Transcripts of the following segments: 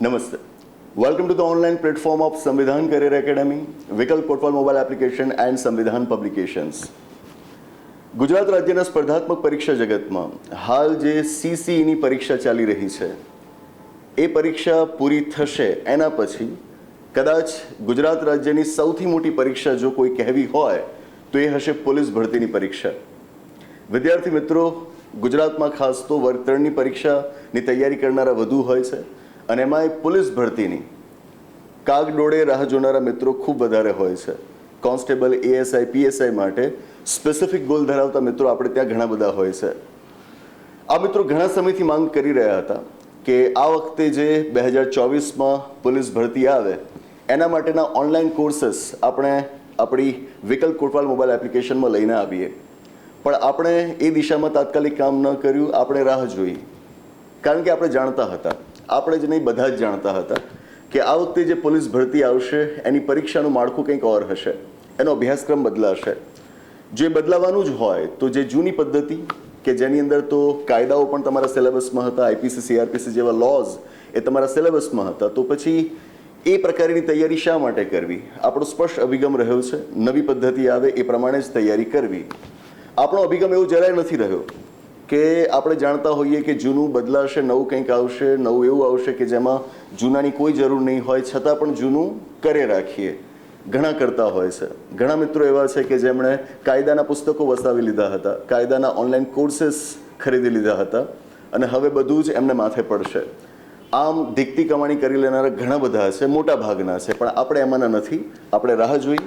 નમસ્તે welcome to the online platform of Samvidhan career academy Vikalp portal mobile application and Samvidhan publications Gujarat રાજ્યના સ્પર્ધાત્મક પરીક્ષા જગતમાં હાલ જે સીસીઈની પરીક્ષા ચાલી રહી છે એ પરીક્ષા પૂરી થશે એના પછી કદાચ ગુજરાત રાજ્યની સૌથી મોટી પરીક્ષા જો કોઈ કહેવી હોય તો એ હશે પોલીસ ભરતીની પરીક્ષા વિદ્યાર્થી મિત્રો ગુજરાતમાં ખાસ તો વર્ગ ત્રણની પરીક્ષાની તૈયારી કરનારા વધુ હોય છે અને એમાં પોલીસ ભરતીની. કાગડોળે રાહ જોનારા મિત્રો ખૂબ વધારે હોય છે. કોન્સ્ટેબલ એએસઆઈ પીએસઆઈ માટે સ્પેસિફિક ગોલ ધરાવતા મિત્રો આપણે ત્યાં ઘણા બધા હોય છે. આ મિત્રો ઘણા સમયથી માંગ કરી રહ્યા હતા કે આ વખતે જે બે હજાર ચોવીસમાં પોલીસ ભરતી આવે, એના માટેના ઓનલાઈન કોર્સીસ આપણે આપણી વિકલ્પ કોટવાલ મોબાઈલ એપ્લિકેશનમાં લઈને આવીએ. પણ આપણે એ દિશામાં તાત્કાલિક કામ ન કર્યું, આપણે રાહ જોઈ. કારણ કે આપણે જાણતા હતા. આપણે જ નહીં, બધા જ જાણતા હતા કે આ વખતે જે પોલીસ ભરતી આવશે, એની પરીક્ષાનું માળખું કંઈક ઓર હશે. એનો અભ્યાસક્રમ બદલાશે. જે બદલાવાનું જ હોય, તો જે જૂની પદ્ધતિ, કે જેની અંદર તો કાયદાઓ પણ તમારા સિલેબસમાં હતા, આઈપીસી, સીઆરપીસી જેવા લોઝ એ તમારા સિલેબસમાં હતા, તો પછી એ પ્રકારની તૈયારી શા માટે કરવી? આપણો સ્પષ્ટ અભિગમ રહ્યો છે, નવી પદ્ધતિ આવે એ પ્રમાણે જ તૈયારી કરવી. આપણો અભિગમ એવો જરાય નથી રહ્યો કે આપણે જાણતા હોઈએ કે જૂનું બદલાશે, નવું કંઈક આવશે, નવું એવું આવશે કે જેમાં જૂનાની કોઈ જરૂર નહીં હોય, છતાં પણ જૂનું કરે રાખીએ. ઘણા કરતા હોય છે. ઘણા મિત્રો એવા છે કે જેમણે કાયદાના પુસ્તકો વસાવી લીધા હતા, કાયદાના ઓનલાઈન કોર્सेस ખરીદી લીધા હતા અને હવે બધું જ એમને માથે પડશે. આમ દીકતી કમાણી કરી લેનારા ઘણા બધા છે મોટા ભાગના છે, પણ આપણે એમાંના નથી. આપણે રાહ જોઈ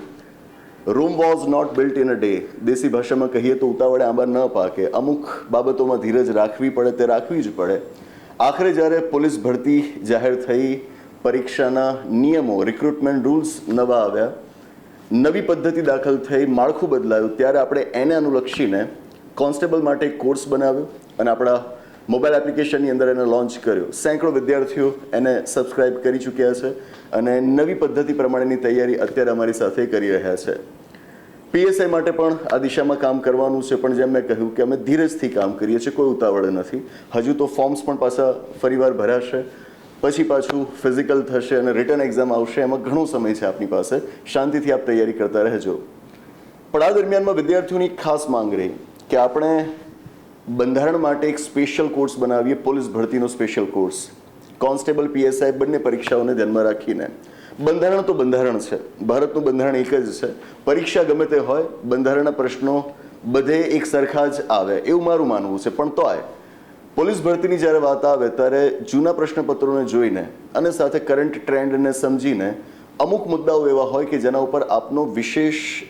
Rome was not built in a day દેશી ભાષામાં કહીએ તો ઉતાવળે આંબા ન પાકે. અમુક બાબતોમાં ધીરજ રાખવી પડે, તે રાખવી જ પડે. આખરે જ્યારે પોલીસ ભરતી જાહેર થઈ, પરીક્ષાના નિયમો રિક્રુટમેન્ટ રૂલ્સ નવા આવ્યા, નવી પદ્ધતિ દાખલ થઈ, માળખું બદલાયું, ત્યારે આપણે એને અનુલક્ષીને કોન્સ્ટેબલ માટે કોર્સ બનાવ્યો અને આપણા મોબાઈલ એપ્લિકેશનની અંદર એને લોન્ચ કર્યો. સેંકડો વિદ્યાર્થીઓ એને સબસ્ક્રાઇબ કરી ચૂક્યા છે અને નવી પદ્ધતિ પ્રમાણેની તૈયારી અત્યારે અમારી સાથે કરી રહ્યા છે. પીએસઆઈ માટે પણ આ દિશામાં કામ કરવાનું છે, પણ જેમ મેં કહ્યું કે અમે ધીરજથી કામ કરીએ છીએ, કોઈ ઉતાવળ નથી. હજુ તો ફોર્મ્સ પણ પાછા ફરીવાર ભરાશે, પછી પાછું ફિઝિકલ થશે અને રિટર્ન એક્ઝામ આવશે, એમાં ઘણો સમય છે આપની પાસે. શાંતિથી આપ તૈયારી કરતા રહેજો. પણ આ દરમિયાનમાં વિદ્યાર્થીઓની ખાસ માંગ રહી કે આપણે બંધારણ માટે એક સ્પેશિયલ કોર્સ બનાવીએ, પોલીસ ભરતીનો સ્પેશિયલ કોર્સ. કોન્સ્ટેબલ પીએસઆઈ બંને પરીક્ષાઓને ધ્યાનમાં રાખીને. બંધારણ તો બંધારણ છે. ભારતનું બંધારણ એક જ છે. પરીક્ષા ગમે તે હોય, બંધારણના પ્રશ્નો બધે એક સરખા જ આવે, એવું મારું માનવું છે. પણ તોય, પોલીસ ભરતીની જ્યારે વાત આવે, ત્યારે જૂના પ્રશ્નપત્રોને જોઈને અને સાથે કરંટ ટ્રેન્ડને સમજીને અમુક મુદ્દાઓ એવા હોય કે જેના ઉપર આપનો વિશેષ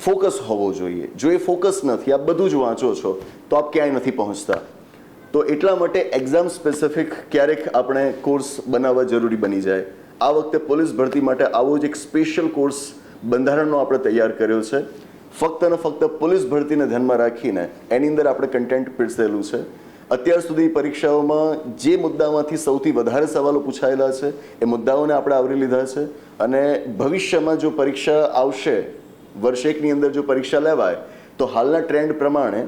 ફોકસ હોવો જોઈએ. જો એ ફોકસ નથી, આપ બધું જ વાંચો છો, તો આપ ક્યાંય નથી પહોંચતા. તો એટલા માટે એક્ઝામ સ્પેસિફિક ક્યારેક આપણે કોર્સ બનાવવા જરૂરી બની જાય. આ વખતે પોલીસ ભરતી માટે આવો જ એક સ્પેશિયલ કોર્સ બંધારણનો આપણે તૈયાર કર્યો છે. ફક્ત અને ફક્ત પોલીસ ભરતીને ધ્યાનમાં રાખીને એની અંદર આપણે કન્ટેન્ટ પીરસેલું છે. અત્યાર સુધી પરીક્ષાઓમાં જે મુદ્દામાંથી સૌથી વધારે સવાલો પૂછાયેલા છે, એ મુદ્દાઓને આપણે આવરી લીધા છે અને ભવિષ્યમાં જો પરીક્ષા આવશે, વર્ષ એકની અંદર જો પરીક્ષા લેવાય, તો હાલના ટ્રેન્ડ પ્રમાણે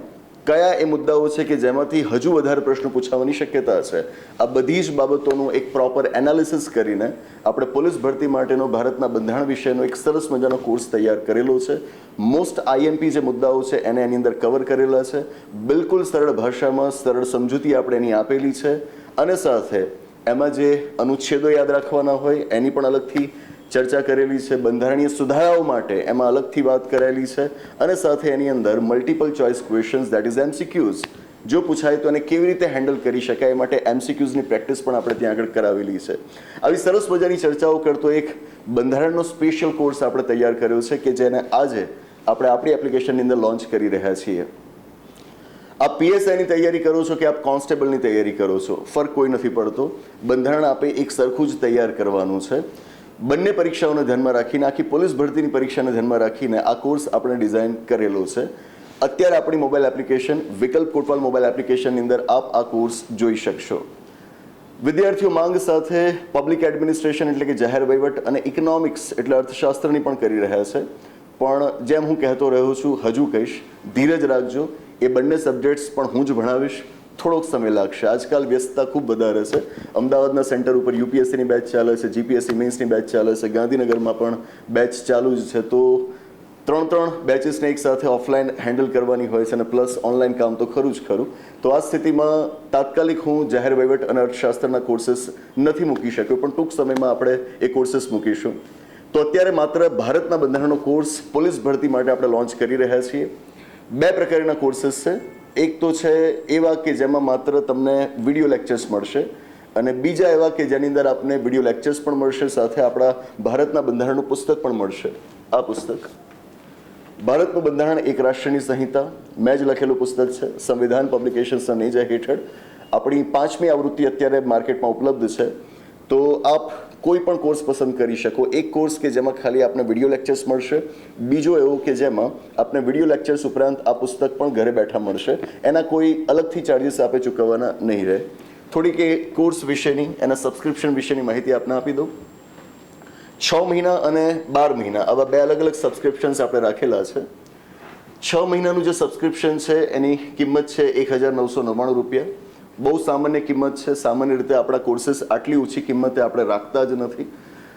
કયા એ મુદ્દાઓ છે કે જેમાંથી હજુ વધારે પ્રશ્નો પૂછાવાની શક્યતા છે? આ બધી જ બાબતોનું એક પ્રોપર એનાલિસિસ કરીને આપણે પોલીસ ભરતી માટેનો ભારતના બંધારણ વિષયનો એક સરસ મજાનો કોર્સ તૈયાર કરેલો છે. મોસ્ટ આઈએમપી જે મુદ્દાઓ છે એને એની અંદર કવર કરેલા છે. બિલકુલ સરળ ભાષામાં સરળ સમજૂતી આપણે એની આપેલી છે. અને સાથે એમાં જે અનુચ્છેદો યાદ રાખવાના હોય એની પણ અલગથી ચર્ચા કરેલી છે બંધારણીય સુધારાઓ માટે, એમાં અલગથી વાત કરેલી છે અને સાથે એની અંદર multiple choice questions that is MCQs જો પૂછાય તો એને કેવી રીતે હેન્ડલ કરી શકાય એ માટે એમસીક્યુઝની પ્રેક્ટિસ પણ આપણે ત્યાં આગળ કરાવેલી છે. આવી સરસ મજાની ચર્ચાઓ કરતો એક બંધારણનો સ્પેશિયલ કોર્સ આપણે તૈયાર કર્યો છે કે જેને આજે આપણે આપણી એપ્લિકેશનની અંદર લોન્ચ કરી રહ્યા છીએ. આપ પીએસઆઈની તૈયારી કરો છો કે આપ કોન્સ્ટેબલની તૈયારી કરો છો? ફરક કોઈ નથી પડતો. બંધારણ આપે એક સરખું જ તૈયાર કરવાનું છે. બંને પરીક્ષાઓને ધ્યાનમાં રાખીને, આખી પોલીસ ભરતીની પરીક્ષાને ધ્યાનમાં રાખીને આ કોર્સ આપણે ડિઝાઇન કરેલો છે. અત્યારે આપણી મોબાઈલ એપ્લિકેશન, વિકલ્પ કોટવાલ મોબાઈલ એપ્લિકેશનની અંદર આપ આ કોર્સ જોઈ શકશો. વિદ્યાર્થીઓ માંગ સાથે પબ્લિક એડમિનિસ્ટ્રેશન એટલે કે જાહેર વહીવટ અને ઇકોનોમિક્સ એટલે અર્થશાસ્ત્રની પણ કરી રહ્યા છે. પણ જેમ હું કહેતો રહ્યો છું, હજુ કહીશ, ધીરજ રાખજો, એ બંને સબ્જેક્ટ્સ પણ હું જ ભણાવીશ. થોડોક સમય લાગશે. આજકાલ વ્યસ્તતા ખૂબ વધારે છે. અમદાવાદના સેન્ટર ઉપર યુપીએસસીની બેચ ચાલે છે, જીપીએસસી મેન્સની બેચ ચાલે છે, ગાંધીનગરમાં પણ બેચ ચાલુ જ છે. તો ત્રણ ત્રણ બેચીસને એક સાથે ઓફલાઈન હેન્ડલ કરવાની હોય છે અને પ્લસ ઓનલાઈન કામ તો ખરું જ ખરું. તો આ સ્થિતિમાં તાત્કાલિક હું જાહેર વહીવટ અને અર્થશાસ્ત્રના કોર્સીસ નથી મૂકી શક્યો, પણ ટૂંક સમયમાં આપણે એ કોર્સીસ મૂકીશું. તો અત્યારે માત્ર ભારતના બંધારણનો કોર્સ પોલીસ ભરતી માટે આપણે લોન્ચ કરી રહ્યા છીએ. બે પ્રકારના કોર્સીસ છે. એક તો છે એવા કે જેમાં માત્ર તમને વીડિયો લેક્ચર્સ મળશે અને બીજા એવા કે જેની અંદર આપને વીડિયો લેક્ચર્સ પણ મળશે, સાથે આપણા ભારતના બંધારણનું પુસ્તક પણ મળશે. આ પુસ્તક. ભારતનું બંધારણ એક રાષ્ટ્રની સંહિતા. મેં જ લખેલું પુસ્તક છે. સંવિધાન પબ્લિકેશન્સના નેજા હેઠળ. આપણી પાંચમી આવૃત્તિ અત્યારે માર્કેટમાં ઉપલબ્ધ છે. તો આપ કોઈ પણ કોર્સ પસંદ કરી શકો. એક કોર્સ કે જેમાં ખાલી આપને વીડિયો લેક્ચર્સ મળશે. બીજો એવો કે જેમાં આપને વીડિયો લેક્ચર્સ ઉપરાંત આ પુસ્તક પણ ઘરે બેઠા મળશે. એના કોઈ અલગથી ચાર્જીસ આપે ચૂકવવાના નહીં રહે. થોડીક એ કોર્સ વિશેની, એના સબસ્ક્રિપ્શન વિશેની માહિતી આપને આપી દઉં. છ મહિના અને બાર મહિના, આવા બે અલગ અલગ સબસ્ક્રિપ્શન્સ આપણે રાખેલા છે. છ મહિનાનું જે સબસ્ક્રિપ્શન છે, એની કિંમત છે એક હજાર નવસો નવ્વાણું રૂપિયા. બહુ સામાન્ય કિંમત છે. સામાન્ય રીતે આપણા કોર્સીસ આટલી ઓછી કિંમતે આપણે રાખતા જ નથી.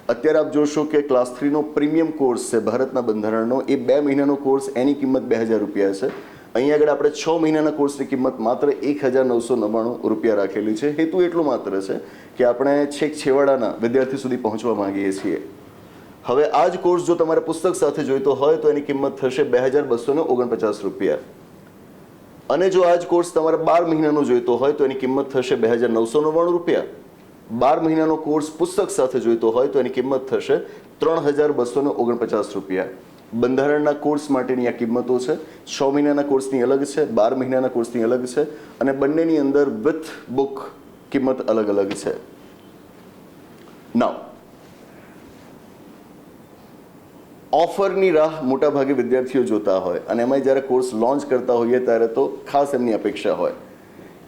અત્યારે આપ જોશો કે ક્લાસ થ્રીનો પ્રીમિયમ કોર્સ છે ભારતના બંધારણનો. એ બે મહિનાનો કોર્સ એની કિંમત બે હજાર રૂપિયા છે. અહીંયા આગળ આપણે છ મહિનાના કોર્સની કિંમત માત્ર એક હજાર નવસો નવ્વાણું રૂપિયા રાખેલી છે. હેતુ એટલું માત્ર છે કે આપણે છેક છેવાડાના વિદ્યાર્થી સુધી પહોંચવા માંગીએ છીએ. હવે આ જ કોર્સ જો તમારે પુસ્તક સાથે જોઈતો હોય તો એની કિંમત થશે બે હજાર બસો ઓગણપચાસ રૂપિયા. અને જો આ જ કોર્સ તમારે બાર મહિનાનો જોઈતો હોય તો એની કિંમત થશે બે હજાર નવસો નવ્વાણું રૂપિયા. બાર મહિનાનો કોર્સ પુસ્તક સાથે જોઈતો હોય તો એની કિંમત થશે ત્રણ હજાર બસો ઓગણપચાસ રૂપિયા. બંધારણના કોર્સ માટેની આ કિંમતો છે. છ મહિનાના કોર્સની અલગ છે, બાર મહિનાના કોર્સની અલગ છે અને બંનેની અંદર વિથ બુક કિંમત અલગ અલગ છે. નાવ ઓફરની રાહ મોટાભાગે વિદ્યાર્થીઓ જોતા હોય અને એમાં જ્યારે કોર્સ લોન્ચ કરતા હોઈએ ત્યારે તો ખાસ એમની અપેક્ષા હોય.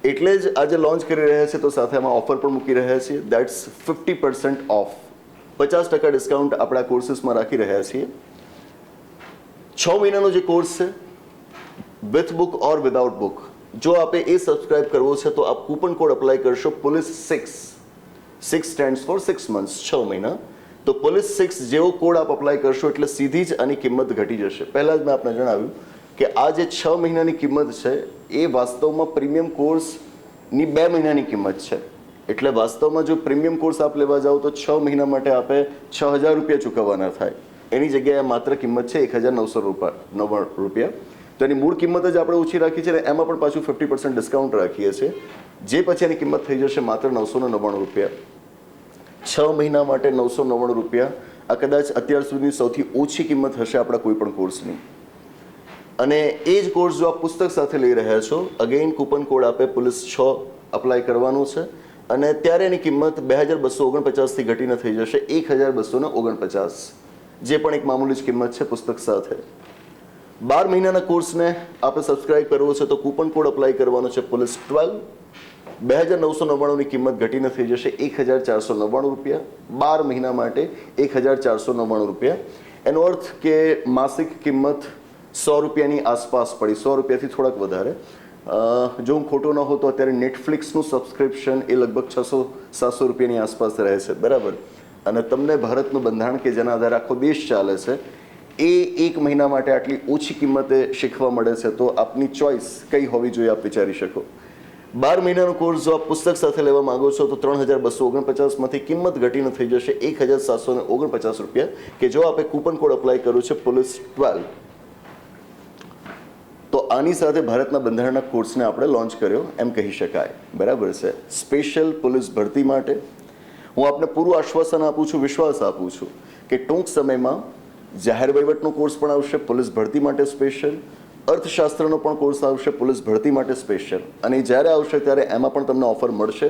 એટલે જ આજે લોન્ચ કરી રહ્યા છે તો સાથે એમાં ઓફર પણ મૂકી રહ્યા છીએ. દેટ્સ ફિફ્ટી પર્સન્ટ ઓફ પચાસ ટકા ડિસ્કાઉન્ટ આપણા કોર્સીસમાં રાખી રહ્યા છીએ. છ મહિનાનો જે કોર્સ છે with book or without book જો આપે એ સબસ્ક્રાઇબ કરવો છે તો આપ કૂપન કોડ અપ્લાય કરશો. Police six six stands for six months છ મહિના. તો પોલીસ સિક્સ જેવો કોડ આપ અપ્લાય કરશો એટલે સીધી જ આની કિંમત ઘટી જશે. પહેલાં જ મેં આપને જણાવ્યું કે આ જે છ મહિનાની કિંમત છે, એ વાસ્તવમાં પ્રીમિયમ કોર્સની બે મહિનાની કિંમત છે. એટલે વાસ્તવમાં જો પ્રીમિયમ કોર્સ આપ લેવા જાઓ તો છ મહિના માટે આપે છ હજાર રૂપિયા ચૂકવવાના થાય. એની જગ્યાએ માત્ર કિંમત છે એક હજાર નવસો રૂપિયા નવ્વાણું રૂપિયા. તો એની મૂળ કિંમત જ આપણે ઓછી રાખી છે અને એમાં પણ પાછું ફિફ્ટી પર્સન્ટ ડિસ્કાઉન્ટ રાખીએ છીએ. જે પછી એની કિંમત થઈ જશે માત્ર નવસો ને નવ્વાણું રૂપિયા. છ મહિના માટે નવસો નવ્વાણું રૂપિયા. આ કદાચ અત્યાર સુધીની સૌથી ઓછી કિંમત હશે આપણા કોઈ પણ કોર્સની. અને એ જ કોર્સ જો આપ પુસ્તક સાથે લઈ રહ્યા છો, અગેઇન કૂપન કોડ આપે પોલીસ છ અપ્લાય કરવાનું છે. અને ત્યારે એની કિંમત બે હજાર બસો ઓગણપચાસથી ઘટીને થઈ જશે એક હજાર બસો ઓગણપચાસ. જે પણ એક મામૂલી જ કિંમત છે પુસ્તક સાથે. બાર મહિનાના કોર્સને આપણે સબસ્ક્રાઇબ કરવો છે તો કૂપન કોડ અપ્લાય કરવાનો છે પોલીસ ટ્વેલ્વ બે હજાર નવસો નવ્વાણુંની કિંમત ઘટીને થઈ જશે એક હજાર ચારસો નવ્વાણું રૂપિયા. બાર મહિના માટે એક હજાર ચારસો નવ્વાણું રૂપિયા. એનો અર્થ કે માસિક કિંમત સો રૂપિયાની આસપાસ પડી. સો રૂપિયાથી થોડાક વધારે. જો હું ખોટો ન હો તો અત્યારે નેટફ્લિક્સનું સબસ્ક્રિપ્શન એ લગભગ છસો સાતસો રૂપિયાની આસપાસ રહે છે. બરાબર? અને તમને ભારતનું બંધારણ કે જેના આધારે આખો દેશ ચાલે છે, એ એક મહિના માટે આટલી ઓછી કિંમતે શીખવા મળે છે, તો આપની ચોઈસ કઈ હોવી જોઈએ આપ વિચારી શકો. બાર મહિનાનો કોર્સ જો આપ પુસ્તક સાથે લેવા માંગો છો, તો ત્રણ હજાર બસો ઓગણપચાસમાંથી કિંમત ઘટીને થઈ જશે એક હજાર સાતસો ને ઓગણપચાસ રૂપિયા, કે જો આપે કૂપન કોડ અપ્લાય કર્યો છે પોલીસ ટ્વેલ્વ તો આની સાથે ભારતના બંધારણના કોર્સને આપણે લોન્ચ કર્યો, એમ કહી શકાય. બરાબર છે? સ્પેશિયલ પોલીસ ભરતી માટે હું આપને પૂરું આશ્વાસન આપું છું, વિશ્વાસ આપું છું, કે ટૂંક સમયમાં જાહેર વહીવટનો કોર્સ પણ આવશે પોલીસ ભરતી માટે સ્પેશિયલ અર્થશાસ્ત્રનો પણ કોર્સ આવશે, પોલીસ ભરતી માટે સ્પેશિયલ અને જ્યારે આવશે ત્યારે એમાં પણ તમને ઓફર મળશે.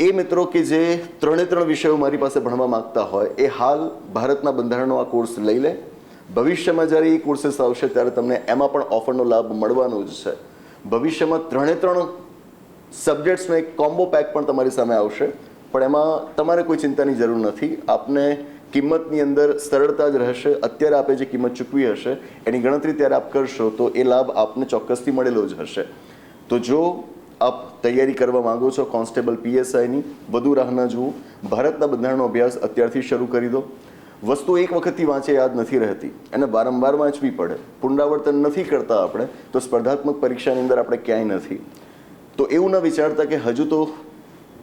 એ મિત્રો કે જે ત્રણે ત્રણ વિષયો મારી પાસે ભણવા માંગતા હોય, એ હાલ ભારતના બંધારણનો આ કોર્સ લઈ લે. ભવિષ્યમાં જ્યારે એ કોર્સીસ આવશે ત્યારે તમને એમાં પણ ઓફરનો લાભ મળવાનો જ છે. ભવિષ્યમાં ત્રણે ત્રણ સબ્જેક્ટ્સનો એક કોમ્બો પેક પણ તમારી સામે આવશે. પણ એમાં તમારે કોઈ ચિંતાની જરૂર નથી. આપને કિંમતની અંદર સરળતા જ રહેશે. અત્યારે આપે જે કિંમત ચૂકવી હશે, એની ગણતરી ત્યારે આપ કરશો, તો એ લાભ આપને ચોક્કસથી મળેલો જ હશે. તો જો આપ તૈયારી કરવા માંગો છો, કોન્સ્ટેબલ પીએસઆઈની વધુ રાહ ન જુઓ. ભારતના બંધારણનો અભ્યાસ અત્યારથી શરૂ કરી દો. વસ્તુ એક વખતથી વાંચે યાદ નથી રહેતી. અને વારંવાર વાંચવી પડે. પુનરાવર્તન નથી કરતા આપણે, તો સ્પર્ધાત્મક પરીક્ષાની અંદર આપણે ક્યાંય નથી. તો એવું ન વિચારતા કે હજુ તો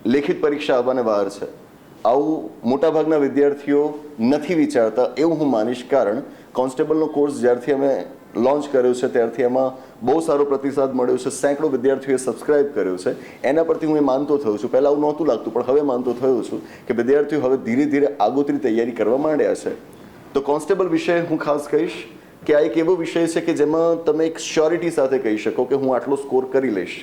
લેખિત પરીક્ષા આવવાને વાર છે. આવું મોટાભાગના વિદ્યાર્થીઓ નથી વિચારતા એવું હું માનીશ. કારણ કોન્સ્ટેબલનો કોર્સ જ્યારથી અમે લોન્ચ કર્યો છે, ત્યારથી એમાં બહુ સારો પ્રતિસાદ મળ્યો છે. સેંકડો વિદ્યાર્થીઓએ સબસ્ક્રાઇબ કર્યો છે. એના પરથી હું એ માનતો થયો છું. પહેલાં આવું નહોતું લાગતું, પણ હવે માનતો થયો છું કે વિદ્યાર્થીઓ હવે ધીરે ધીરે આગોતરી તૈયારી કરવા માંડ્યા છે. તો કોન્સ્ટેબલ વિશે હું ખાસ કહીશ કે આ એક એવો વિષય છે કે જેમાં તમે એક શ્યોરિટી સાથે કહી શકો કે હું આટલો સ્કોર કરી લઈશ.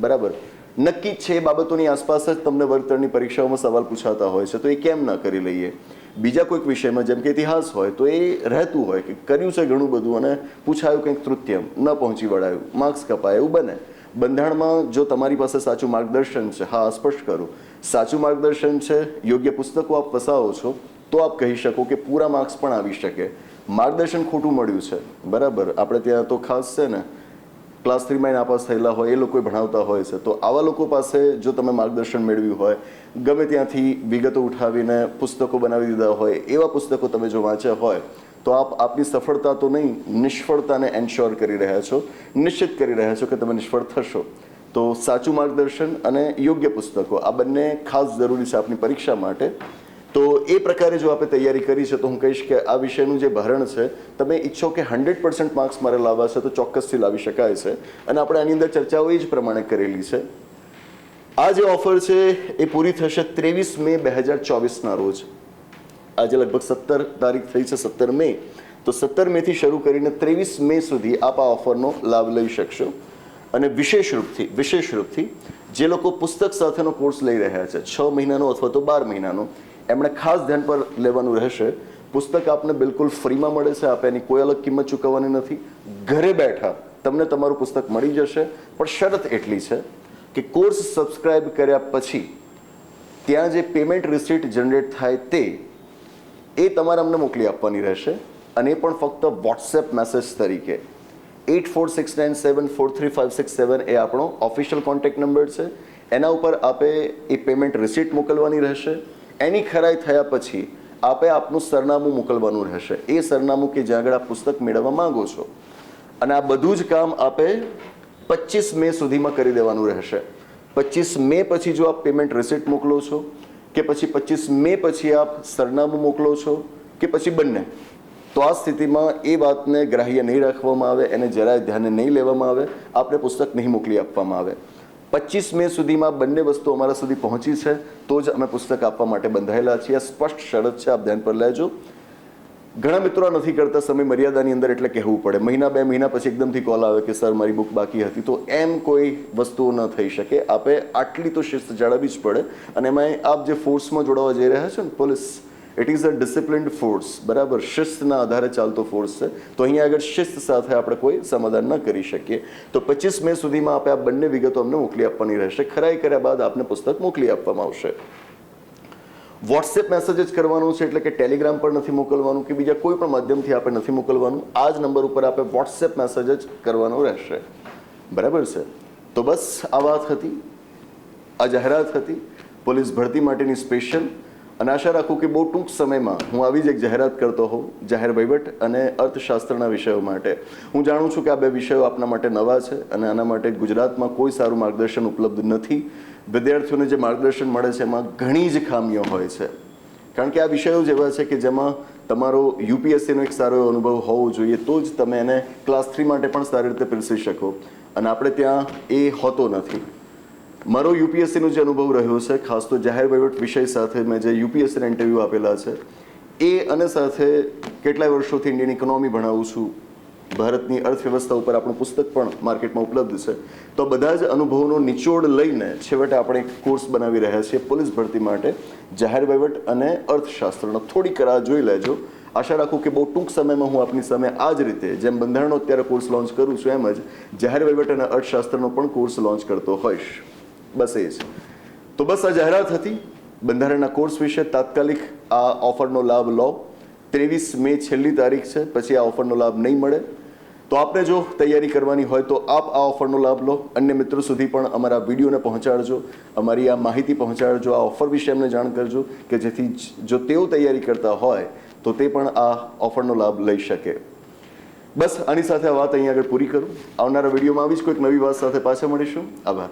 બરાબર? નક્કી છે એ બાબતોની આસપાસ જ તમને વર્ગતરની પરીક્ષાઓમાં સવાલ પૂછાતા હોય છે. તો એ કેમ ન કરી લઈએ? બીજા કોઈક વિષયમાં, જેમ કે ઇતિહાસ હોય, તો એ રહેતું હોય કે કર્યું છે ઘણું બધું અને પૂછાયું કંઈક તૃત્યમ ન પહોંચી વળાયું, માર્ક્સ કપાય, એવું બને. બંધારણમાં જો તમારી પાસે સાચું માર્ગદર્શન છે, હા, સ્પષ્ટ કરું. સાચું માર્ગદર્શન છે, યોગ્ય પુસ્તકો આપ વસાવો છો, તો આપ કહી શકો કે પૂરા માર્ક્સ પણ આવી શકે. માર્ગદર્શન ખોટું મળ્યું છે. બરાબર? આપણે ત્યાં તો ખાસ છે ને ક્લાસ થ્રીમાં નાપાસ થયેલા હોય, એ લોકો ભણાવતા હોય છે. તો આવા લોકો પાસે જો તમે માર્ગદર્શન મેળવ્યું હોય, ગમે ત્યાંથી વિગતો ઉઠાવીને પુસ્તકો બનાવી દીધા હોય, એવા પુસ્તકો તમે જો વાંચ્યા હોય, તો આપ આપની સફળતા તો નહીં, નિષ્ફળતાને એન્શ્યોર કરી રહ્યા છો. નિશ્ચિત કરી રહ્યા છો કે તમે નિષ્ફળ થશો. તો સાચું માર્ગદર્શન અને યોગ્ય પુસ્તકો, આ બંને ખાસ જરૂરી છે આપની પરીક્ષા માટે. તો એ પ્રકારે જો આપણે તૈયારી કરી છે, તો હું કહીશ કે આ વિષયનું જે ભરણ છે, તમે ઈચ્છો કે હંડ્રેડ પર્સન્ટ માર્ક્સ મારે લાવવા છે તો ચોક્કસથી લાવી શકાય છે. અને આપણે આની અંદર ચર્ચાઓ એ જ પ્રમાણે કરેલી છે. આ જે ઓફર છે, એ પૂરી થશે ત્રેવીસ મે બે હજાર ચોવીસના રોજ. આજે લગભગ સત્તર તારીખ થઈ છે, સત્તર મે. તો સત્તર મેથી શરૂ કરીને ત્રેવીસ મે સુધી આપ આ ઓફરનો લાભ લઈ શકશો. અને વિશેષ રૂપથી વિશેષ રૂપથી જે લોકો પુસ્તક સાથેનો કોર્સ લઈ રહ્યા છે, છ મહિનાનો અથવા તો બાર મહિનાનો એમણે ખાસ ધ્યાન પર લેવાનું રહેશે. પુસ્તક આપને બિલકુલ ફ્રીમાં મળે છે, આપ એની કોઈ અલગ કિંમત ચૂકવવાની નથી. ઘરે બેઠા તમને તમારું પુસ્તક મળી જશે, પણ શરત એટલી છે કે કોર્સ સબસ્ક્રાઇબ કર્યા પછી ત્યાં જે પેમેન્ટ રિસીટ જનરેટ થાય તે, એ તમારે અમને મોકલી આપવાની રહેશે અને એ પણ ફક્ત વોટ્સએપ મેસેજ તરીકે. Eight four six nine seven four three five six seven એ આપણો ઓફિશિયલ કોન્ટેક્ટ નંબર છે. એના ઉપર આપે એ પેમેન્ટ રિસીટ મોકલવાની રહેશે. એની ખરાઈ થયા પછી આપે આપનું સરનામું મોકલવાનું રહેશે. એ સરનામું કે જ્યાં આગળ આપ પુસ્તક મેળવવા માંગો છો. અને આ બધું જ કામ આપે પચીસ મે સુધીમાં કરી દેવાનું રહેશે. પચીસ મે પછી જો આપ પેમેન્ટ રિસીટ મોકલો છો, કે પછી પચીસ મે પછી આપ સરનામું મોકલો છો, કે પછી બંને, તો આ સ્થિતિમાં એ વાતને ગ્રાહ્ય નહીં રાખવામાં આવે, એને જરાય ધ્યાને નહીં લેવામાં આવે, આપને પુસ્તક નહીં મોકલી આપવામાં આવે. પચીસ મે સુધીમાં બંને વસ્તુ અમારા સુધી પહોંચી છે, તો જ અમે પુસ્તક આપવા માટે બંધાયેલા છીએ. આ સ્પષ્ટ શરત છે, આપ ધ્યાન પર લેજો. ઘણા મિત્રો નથી કરતા, સમય મર્યાદાની અંદર એટલે કહેવું પડે. મહિના બે મહિના પછી એકદમથી કોલ આવે કે સર મારી બુક બાકી હતી. તો એમ કોઈ વસ્તુઓ ન થઈ શકે. આપે આટલી તો શિસ્ત જાળવવી જ પડે. અને એમાં આપ જે ફોર્સમાં જોડાવા જઈ રહ્યા છો ને police it is a disciplined force બરાબર? શિસ્તના આધારે ચાલતો ફોર્સ છે. તો અહીંયા આગળ શિસ્ત સાથે આપણે કોઈ સમાધાન ન કરી શકીએ. તો પચીસ મે સુધીમાં આપણે આ બંને વિગતો અમને મોકલી આપવાની રહેશે. ખરાઈ કર્યા બાદ આપને પુસ્તક મોકલી આપવામાં આવશે. વોટ્સએપ મેસેજ જ કરવાનું છે એટલે કે ટેલિગ્રામ પર નથી મોકલવાનું કે બીજા કોઈ પણ માધ્યમથી આપણે નથી મોકલવાનું. આ જ નંબર ઉપર આપણે વોટ્સએપ મેસેજ જ કરવાનો રહેશે. બરાબર છે? તો બસ આ વાત હતી. આ જાહેરાત હતી. પોલીસ ભરતી માટેની સ્પેશિયલ અને આશા રાખું કે બહુ ટૂંક સમયમાં હું આવી જ એક જાહેરાત કરતો હોઉં, જાહેર વહીવટ અને અર્થશાસ્ત્રના વિષયો માટે. હું જાણું છું કે આ બે વિષયો આપના માટે નવા છે અને આના માટે ગુજરાતમાં કોઈ સારું માર્ગદર્શન ઉપલબ્ધ નથી. વિદ્યાર્થીઓને જે માર્ગદર્શન મળે છે એમાં ઘણી જ ખામીઓ હોય છે. કારણ કે આ વિષયો જેવા છે કે જેમાં તમારો યુપીએસસીનો એક સારો એવો અનુભવ હોવો જોઈએ, તો જ તમે એને ક્લાસ થ્રી માટે પણ સારી રીતે પીરસી શકો. અને આપણે ત્યાં એ હોતો નથી. મારો યુપીએસસીનો જે અનુભવ રહ્યો છે, ખાસ તો જાહેર વહીવટ વિષય સાથે મેં જે યુપીએસસીના ઇન્ટરવ્યૂ આપેલા છે, એ અને સાથે કેટલાય વર્ષોથી ઇન્ડિયન ઇકોનોમી ભણાવું છું, ભારતની અર્થવ્યવસ્થા ઉપર આપણું પુસ્તક પણ માર્કેટમાં ઉપલબ્ધ છે, તો બધા જ અનુભવોનો નિચોડ લઈને છેવટે આપણે એક કોર્સ બનાવી રહ્યા છીએ પોલીસ ભરતી માટે. જાહેર વહીવટ અને અર્થશાસ્ત્રનો થોડીક રાહ જોઈ લેજો. આશા રાખું કે બહુ ટૂંક સમયમાં હું આપની સામે આ જ રીતે, જેમ બંધારણનો અત્યારે કોર્સ લોન્ચ કરું છું, એમ જ જાહેર વહીવટ અને અર્થશાસ્ત્રનો પણ કોર્સ લોન્ચ કરતો હોઈશ. બસ એ જ તો બસ આ જાહેરાત હતી. બંધારણના કોર્સ વિશે તાત્કાલિક આ ઓફરનો લાભ લો. ત્રેવીસ મે છેલ્લી તારીખ છે, પછી આ ઓફરનો લાભ નહીં મળે. તો આપને જો તૈયારી કરવાની હોય તો આપ આ ઓફરનો લાભ લો. અન્ય મિત્રો સુધી પણ અમારા વિડીયોને પહોંચાડજો. અમારી આ માહિતી પહોંચાડજો. આ ઓફર વિશે અમને જાણ કરજો કે જેથી જો તેઓ તૈયારી કરતા હોય તો તે પણ આ ઓફરનો લાભ લઈ શકે. બસ આની સાથે આ વાત અહીંયા આગળ પૂરી કરું. આવનારા વિડીયોમાં આવી જ કોઈક નવી વાત સાથે પાછા મળીશું. આભાર.